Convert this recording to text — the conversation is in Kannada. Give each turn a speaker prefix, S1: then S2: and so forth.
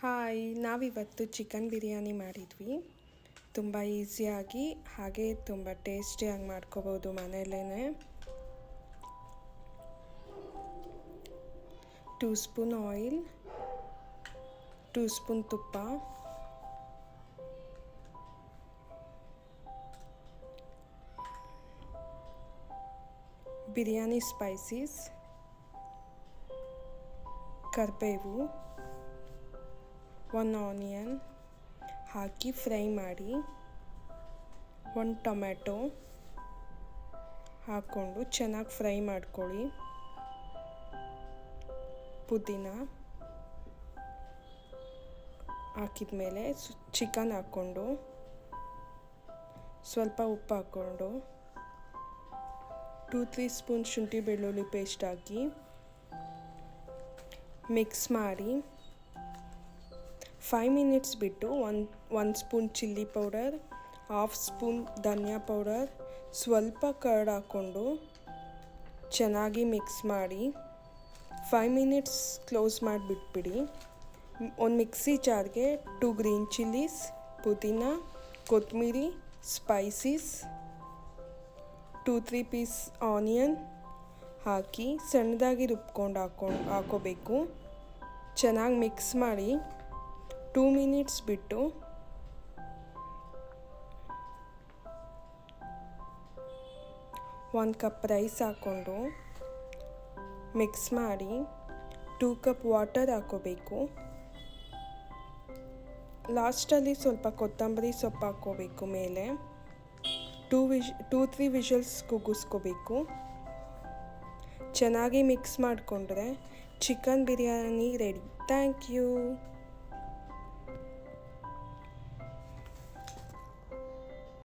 S1: ಹಾಯ್ ನಾವಿವತ್ತು ಚಿಕನ್ ಬಿರಿಯಾನಿ ಮಾಡಿದ್ವಿ ತುಂಬ ಈಸಿಯಾಗಿ ಹಾಗೆ ತುಂಬ ಟೇಸ್ಟಿಯಾಗಿ ಮಾಡ್ಕೋಬೋದು ಮನೆಯಲ್ಲೇ two spoon oil two spoon ತುಪ್ಪ ಬಿರಿಯಾನಿ ಸ್ಪೈಸೀಸ್ ಕರಿಬೇವು ಒನ್ ಆನಿಯನ್ ಹಾಕಿ ಫ್ರೈ ಮಾಡಿ. ಒಂದು ಟೊಮ್ಯಾಟೊ ಹಾಕ್ಕೊಂಡು ಚೆನ್ನಾಗಿ ಫ್ರೈ ಮಾಡ್ಕೊಳ್ಳಿ. ಪುದೀನ ಹಾಕಿದ ಮೇಲೆ ಚಿಕನ್ ಹಾಕ್ಕೊಂಡು. ಸ್ವಲ್ಪ ಉಪ್ಪು ಹಾಕ್ಕೊಂಡು. ಟೂ ತ್ರೀ ಸ್ಪೂನ್ ಶುಂಠಿ ಬೆಳ್ಳುಳ್ಳಿ ಪೇಸ್ಟ್ ಹಾಕಿ. ಮಿಕ್ಸ್ ಮಾಡಿ. ಫೈವ್ ಮಿನಿಟ್ಸ್ ಬಿಟ್ಟು ಒನ್ ಒಂದು spoon chilli powder half spoon ಧನಿಯಾ ಪೌಡರ್, ಸ್ವಲ್ಪ ಕರ್ಡ್ ಹಾಕ್ಕೊಂಡು ಚೆನ್ನಾಗಿ ಮಿಕ್ಸ್ ಮಾಡಿ ಫೈವ್ ಮಿನಿಟ್ಸ್ ಕ್ಲೋಸ್ ಮಾಡಿಬಿಟ್ಬಿಡಿ. ಒಂದು ಮಿಕ್ಸಿ ಜಾರ್ಗೆ ಟು ಗ್ರೀನ್ ಚಿಲ್ಲೀಸ್ ಪುದೀನ ಕೊತ್ತಂಬರಿ spices two three piece onion ಹಾಕಿ ಸಣ್ಣದಾಗಿ ರುಬ್ಕೊಂಡು ಹಾಕೊಂಡು, ಹಾಕೋಬೇಕು. ಚೆನ್ನಾಗಿ ಮಿಕ್ಸ್ ಮಾಡಿ ಟೂ ಮಿನಿಟ್ಸ್ ಬಿಟ್ಟು ಒಂದು ಕಪ್ ರೈಸ್ ಹಾಕ್ಕೊಂಡು ಮಿಕ್ಸ್ ಮಾಡಿ ಟೂ ಕಪ್ ವಾಟರ್ ಹಾಕೋಬೇಕು. ಲಾಸ್ಟಲ್ಲಿ ಸ್ವಲ್ಪ ಕೊತ್ತಂಬರಿ ಸೊಪ್ಪು ಹಾಕ್ಕೋಬೇಕು ಮೇಲೆ. Two wish two three whistles ಕುಗ್ಗಿಸ್ಕೋಬೇಕು. ಚೆನ್ನಾಗಿ ಮಿಕ್ಸ್ ಮಾಡಿಕೊಂಡ್ರೆ chicken biryani ready. Thank you.